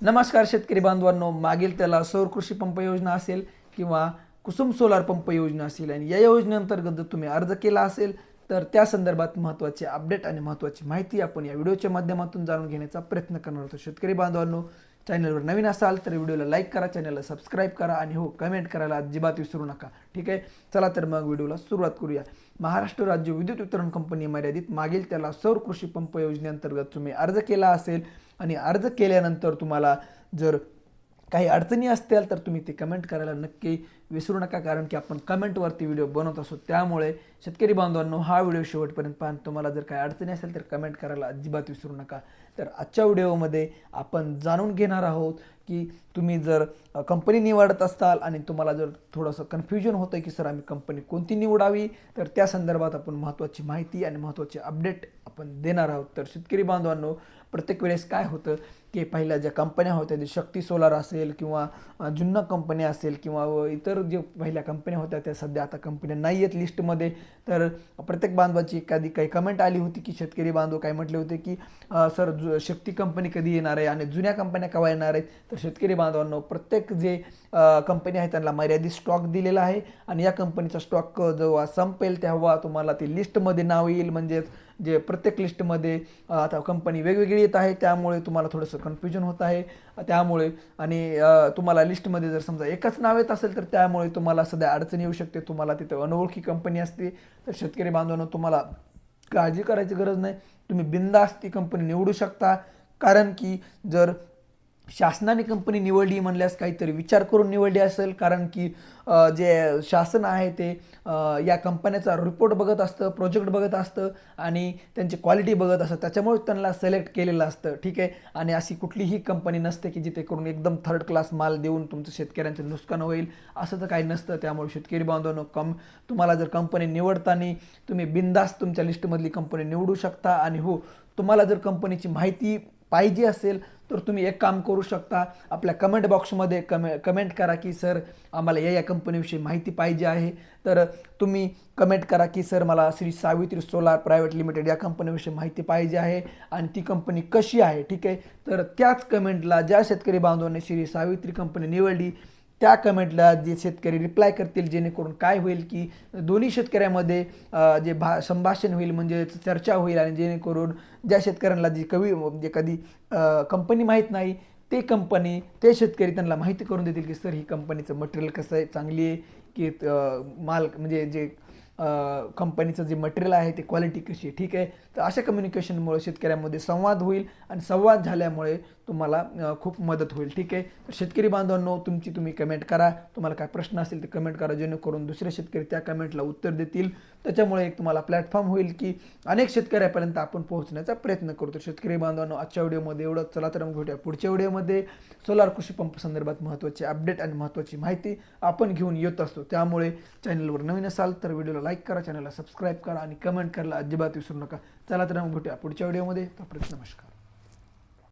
नमस्कार शेतकरी बांधवांनो मागील त्याला सौर कृषी पंप योजना असेल किंवा कुसुम सोलार पंप योजना असेल आणि या योजनेअंतर्गत जर तुम्ही अर्ज केला असेल तर त्या संदर्भात महत्त्वाचे अपडेट आणि महत्त्वाची माहिती आपण या व्हिडिओच्या माध्यमातून जाणून घेण्याचा प्रयत्न करणार होतो शेतकरी बांधवांनो चॅनलवर नवीन असाल तर व्हिडिओला लाईक करा चॅनलला सबस्क्राईब करा आणि हो कमेंट करायला अजिबात विसरू नका. ठीक आहे? चला तर मग व्हिडिओला सुरुवात करूया. महाराष्ट्र राज्य विद्युत वितरण कंपनी मर्यादित मागील त्याला सौर कृषी पंप योजनेअंतर्गत तुम्ही अर्ज केला असेल आणि अर्ज केल्यानंतर तुम्हाला जर काही अडचणी असतील तर तुम्ही ते कमेंट करायला नक्की विसरू नका. कारण की आपण कमेंटवरती व्हिडिओ बनवत असतो. त्यामुळे शेतकरी बांधवांनो हा व्हिडिओ शेवटपर्यंत पाहून तुम्हाला जर काही अडचणी असेल तर कमेंट करायला अजिबात विसरू नका. तर आजच्या व्हिडिओमध्ये आपण जाणून घेणार आहोत की तुम्ही जर कंपनी निवडत असताल आणि तुम्हाला जर थोडंसं कन्फ्युजन होतं की सर आम्ही कंपनी कोणती निवडावी? तर त्या संदर्भात आपण महत्त्वाची माहिती आणि महत्त्वाचे अपडेट आपण देणार आहोत. तर शेतकरी बांधवांनो प्रत्येक वेळेस काय होतं की पहिल्या ज्या कंपन्या होत्या जे शक्ती सोलार असेल किंवा जुन्ना कंपन्या असेल किंवा इतर जे पहिल्या कंपन्या होत्या त्या सध्या आता कंपन्या नाही आहेत लिस्टमध्ये तर प्रत्येक बांधवाची एखादी काही कमेंट आली होती की शेतकरी बांधव काय म्हटले होते की सर जु शक्ती कंपनी कधी येणार आहे आणि जुन्या कंपन्या केव्हा येणार आहेत? तर शेतकरी बांधवांनो प्रत्येक जे कंपनी आहे त्यांना मर्यादित स्टॉक दिलेला आहे आणि या कंपनीचा स्टॉक जेव्हा संपेल तेव्हा तुम्हाला ती लिस्टमध्ये नाव येईल. म्हणजेच जे प्रत्येक लिस्टमध्ये आता कंपनी वेगवेगळी येत आहे त्यामुळे तुम्हाला थोडंसं कन्फ्युजन होत आहे. त्यामुळे आणि तुम्हाला लिस्टमध्ये जर समजा एकच नाव येत असेल तर त्यामुळे तुम्हाला सध्या अडचण येऊ शकते. तुम्हाला तिथं अनोळखी कंपनी असते. तर शेतकरी बांधवांनो तुम्हाला काळजी करायची गरज नाही. तुम्ही बिंदास्त ती कंपनी निवडू शकता. कारण की जर शासनाने कंपनी निवडली म्हणल्यास काहीतरी विचार करून निवडली असेल कारण की जे शासन आहे ते या कंपन्याचा रिपोर्ट बघत असतं प्रोजेक्ट बघत असतं आणि त्यांची क्वालिटी बघत असतं. त्याच्यामुळे त्यांना सिलेक्ट केलेलं असतं. ठीक आहे? आणि अशी कुठलीही कंपनी नसते की जिथे करून एकदम थर्ड क्लास माल देऊन तुमचं शेतकऱ्यांचं नुकसान होईल असं तर काही नसतं. त्यामुळे शेतकरी बांधवांनो कम तुम्हाला जर कंपनी निवडताना तुम्ही बिंदास तुमच्या लिस्टमधली कंपनी निवडू शकता. आणि हो तुम्हाला जर कंपनीची माहिती पाहिजे असेल तर तुम्ही एक काम करू शकता. आपल्या कमेंट बॉक्समध्ये कमे कमेंट करा की सर आम्हाला या या कंपनीविषयी माहिती पाहिजे आहे. तर तुम्ही कमेंट करा की सर मला Shri Savitri solar private limited या कंपनीविषयी माहिती पाहिजे आहे आणि ती कंपनी कशी आहे? ठीक आहे? तर त्याच कमेंटला ज्या शेतकरी बांधवांनी श्री सावित्री कंपनी निवडली त्या कमेंटला जे शेतकरी रिप्लाय करतील जेणेकरून काय होईल की दोन्ही शेतकऱ्यामध्ये जे भा संभाषण होईल म्हणजे चर्चा होईल आणि जेणेकरून ज्या शेतकऱ्यांना जी कवी म्हणजे कधी कंपनी माहीत नाही ते कंपनी ते शेतकरी त्यांना माहिती करून देतील की सर ही कंपनीचं मटेरियल कसं आहे? चांगली आहे की माल म्हणजे जे कंपनीचं जे मटेरियल आहे ते क्वालिटी कशी आहे? ठीक आहे? तर अशा कम्युनिकेशनमुळे शेतकऱ्यांमध्ये संवाद होईल आणि संवाद झाल्यामुळे तुम्हाला खूप मदत होईल. ठीक आहे? तर शेतकरी बांधवांनो तुमची तुम्ही कमेंट करा. तुम्हाला काय प्रश्न असेल ते कमेंट करा. जेणेकरून दुसरे शेतकरी त्या कमेंटला उत्तर देतील. त्याच्यामुळे एक तुम्हाला प्लॅटफॉर्म होईल की अनेक शेतकऱ्यापर्यंत आपण पोहोचण्याचा प्रयत्न करतो. शेतकरी बांधवांनो आजच्या व्हिडिओमध्ये एवढं चला तर मग भेटूया पुढच्या व्हिडिओमध्ये. सोलार कृषी पंप संदर्भात महत्त्वाचे अपडेट आणि महत्त्वाची माहिती आपण घेऊन येत असतो. त्यामुळे चॅनलवर नवीन असाल तर व्हिडिओला लाईक करा चॅनलला सबस्क्राईब करा आणि कमेंट करायला अजिबात विसरू नका. चला तर मग भेटूया पुढच्या व्हिडिओमध्ये. तोपर्यंत नमस्कार.